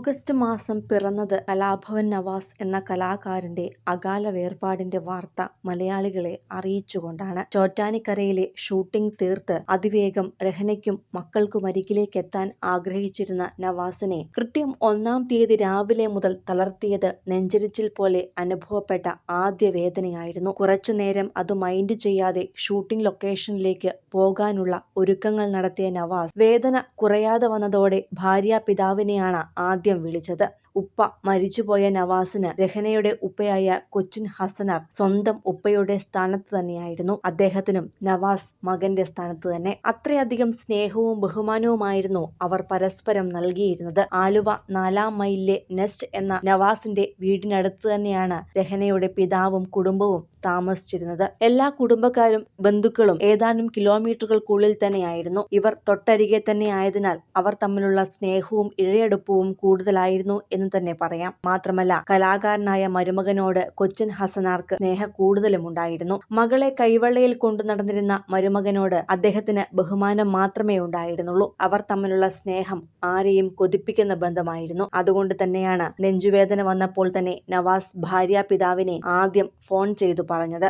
August മാസം പിറന്നത് കലാഭവൻ നവാസ് എന്ന കലാകാരന്റെ അകാല വേർപാടിന്റെ വാർത്ത മലയാളികളെ അറിയിച്ചുകൊണ്ടാണ്. ചോറ്റാനിക്കരയിലെ ഷൂട്ടിംഗ് തീർത്ത് അതിവേഗം രഹനയ്ക്കും മക്കൾക്കും അരികിലേക്ക് എത്താൻ ആഗ്രഹിച്ചിരുന്ന നവാസിനെ കൃത്യം ഒന്നാം തീയതി രാവിലെ മുതൽ തളർത്തിയത് നെഞ്ചരിച്ചിൽ പോലെ അനുഭവപ്പെട്ട ആദ്യ വേദനയായിരുന്നു. കുറച്ചുനേരം അത് മൈൻഡ് ചെയ്യാതെ ഷൂട്ടിംഗ് ലൊക്കേഷനിലേക്ക് പോകാനുള്ള ഒരുക്കങ്ങൾ നടത്തിയ നവാസ് വേദന കുറയാതെ വന്നതോടെ ഭാര്യ പിതാവിനെയാണ് ആദ്യം വിളിച്ചത്. ഉപ്പ മരിച്ചുപോയ നവാസിന് രഹനയുടെ ഉപ്പയായ കൊച്ചിൻ ഹസനാർ സ്വന്തം ഉപ്പയുടെ സ്ഥാനത്ത് തന്നെയായിരുന്നു. അദ്ദേഹത്തിനും നവാസ് മകന്റെ സ്ഥാനത്ത് തന്നെ. അത്രയധികം സ്നേഹവും ബഹുമാനവുമായിരുന്നു അവർ പരസ്പരം നൽകിയിരുന്നത്. ആലുവ നാലാം മൈലിലെ നെസ്റ്റ് എന്ന നവാസിന്റെ വീടിനടുത്ത് തന്നെയാണ് രഹനയുടെ പിതാവും കുടുംബവും താമസിച്ചിരുന്നത്. എല്ലാ കുടുംബക്കാരും ബന്ധുക്കളും ഏതാനും കിലോമീറ്ററുകൾക്കുള്ളിൽ തന്നെയായിരുന്നു. ഇവർ തൊട്ടരികെ തന്നെ ആയതിനാൽ അവർ തമ്മിലുള്ള സ്നേഹവും ഇഴയടുപ്പവും കൂടുതലായിരുന്നു എന്ന് തന്നെ പറയാം. മാത്രമല്ല കലാകാരനായ മരുമകനോട് കൊച്ചിൻ ഹസനാർക്ക് സ്നേഹ കൂടുതലും ഉണ്ടായിരുന്നു മകളെ കൈവെള്ളയിൽ കൊണ്ടുനടന്നിരുന്ന മരുമകനോട് അദ്ദേഹത്തിന് ബഹുമാനം മാത്രമേ ഉണ്ടായിരുന്നുള്ളൂ. അവർ തമ്മിലുള്ള സ്നേഹം ആരെയും കൊതിപ്പിക്കുന്ന ബന്ധമായിരുന്നു. അതുകൊണ്ട് തന്നെയാണ് നെഞ്ചുവേദന വന്നപ്പോൾ തന്നെ നവാസ് ഭാര്യ പിതാവിനെ ആദ്യം ഫോൺ ചെയ്തു പറഞ്ഞത്.